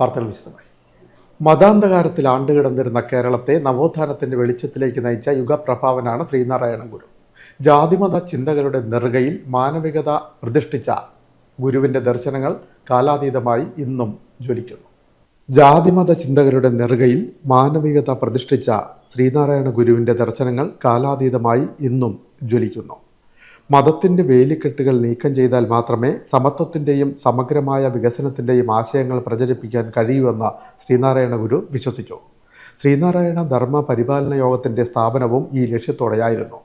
വാർത്തകൾ വിശദമായി. മതാന്ധകാരത്തിൽ ആണ്ടുകിടന്നിരുന്ന കേരളത്തെ നവോത്ഥാനത്തിന്റെ വെളിച്ചത്തിലേക്ക് നയിച്ച യുഗപ്രഭാവനാണ് ശ്രീനാരായണ ഗുരു. ജാതിമത ചിന്തകളുടെ നെറുകയിൽ മാനവികത പ്രതിഷ്ഠിച്ച ഗുരുവിന്റെ ദർശനങ്ങൾ കാലാതീതമായി ഇന്നും ജ്വലിക്കുന്നു. ജാതിമത ചിന്തകളുടെ നെറുകയിൽ മാനവികത പ്രതിഷ്ഠിച്ച ശ്രീനാരായണ ഗുരുവിന്റെ ദർശനങ്ങൾ കാലാതീതമായി ഇന്നും ജ്വലിക്കുന്നു. മതത്തിന്റെ വേലിക്കെട്ടുകൾ നീക്കം ചെയ്താൽ മാത്രമേ സമത്വത്തിന്റെയും സമഗ്രമായ വികസനത്തിന്റെയും ആശയങ്ങൾ പ്രചരിപ്പിക്കാൻ കഴിയൂവെന്ന് ശ്രീനാരായണ ഗുരു വിശ്വസിച്ചു. ശ്രീനാരായണ ധർമ്മ പരിപാലന യോഗത്തിന്റെ സ്ഥാപനവും ഈ ലക്ഷ്യത്തോടെയായിരുന്നു.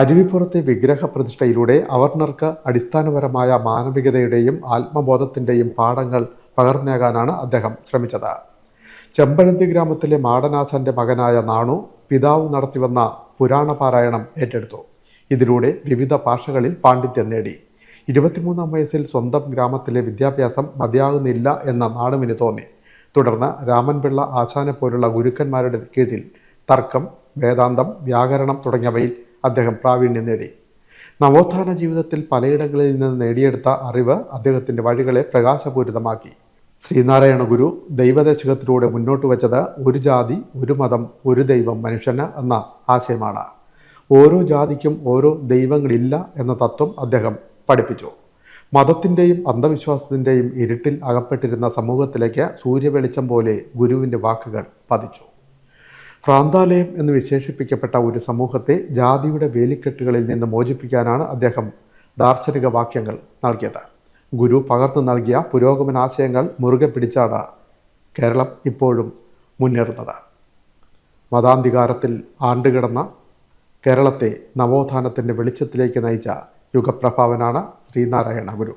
അരുവിപ്പുറത്തെ വിഗ്രഹ പ്രതിഷ്ഠയിലൂടെ അവർണർക്ക് അടിസ്ഥാനപരമായ മാനവികതയുടെയും ആത്മബോധത്തിന്റെയും പാഠങ്ങൾ പകർന്നേകാനാണ് അദ്ദേഹം ശ്രമിച്ചത്. ചെമ്പഴന്തി ഗ്രാമത്തിലെ മാടനാഥന്റെ മകനായ നാണു പിതാവ് നടത്തിവന്ന പുരാണ പാരായണം ഏറ്റെടുത്തു. ഇതിലൂടെ വിവിധ ഭാഷകളിൽ പാണ്ഡിത്യം നേടി. ഇരുപത്തിമൂന്നാം വയസ്സിൽ സ്വന്തം ഗ്രാമത്തിലെ വിദ്യാഭ്യാസം മതിയാകുന്നില്ല എന്ന നാടുവിന് തോന്നി. തുടർന്ന് രാമൻപിള്ള ആശാനെ പോലുള്ള ഗുരുക്കന്മാരുടെ കീഴിൽ തർക്കം വേദാന്തം വ്യാകരണം തുടങ്ങിയവയിൽ അദ്ദേഹം പ്രാവീണ്യം നേടി. നവോത്ഥാന ജീവിതത്തിൽ പലയിടങ്ങളിൽ നിന്ന് നേടിയെടുത്ത അറിവ് അദ്ദേഹത്തിന്റെ വഴികളെ പ്രകാശപൂരിതമാക്കി. ശ്രീനാരായണ ഗുരു ദൈവദശകത്തിലൂടെ മുന്നോട്ട് വച്ചത് ഒരു ജാതി ഒരു മതം ഒരു ദൈവം മനുഷ്യന് എന്ന ആശയമാണ്. ഓരോ ജാതിക്കും ഓരോ ദൈവങ്ങളില്ല എന്ന തത്വം അദ്ദേഹം പഠിപ്പിച്ചു. മതത്തിന്റെയും അന്ധവിശ്വാസത്തിന്റെയും ഇരുട്ടിൽ അകപ്പെട്ടിരുന്ന സമൂഹത്തിലേക്ക് സൂര്യവെളിച്ചം പോലെ ഗുരുവിന്റെ വാക്കുകൾ പതിച്ചു. ഭ്രാന്താലയം എന്ന് വിശേഷിപ്പിക്കപ്പെട്ട ഒരു സമൂഹത്തെ ജാതിയുടെ വേലിക്കെട്ടുകളിൽ നിന്ന് മോചിപ്പിക്കാനാണ് അദ്ദേഹം ദാർശനിക വാക്യങ്ങൾ നൽകിയത്. ഗുരു പകർന്നു നൽകിയ പുരോഗമനാശയങ്ങൾ മുറുകെ പിടിച്ചാണ് കേരളം ഇപ്പോഴും മുന്നേറുന്നത്. മതാന്തികാരത്തിൽ ആണ്ടുകിടന്ന കേരളത്തെ നവോത്ഥാനത്തിന്റെ വെളിച്ചത്തിലേക്ക് നയിച്ച യുഗപ്രഭാവനാണ് ശ്രീനാരായണ ഗുരു.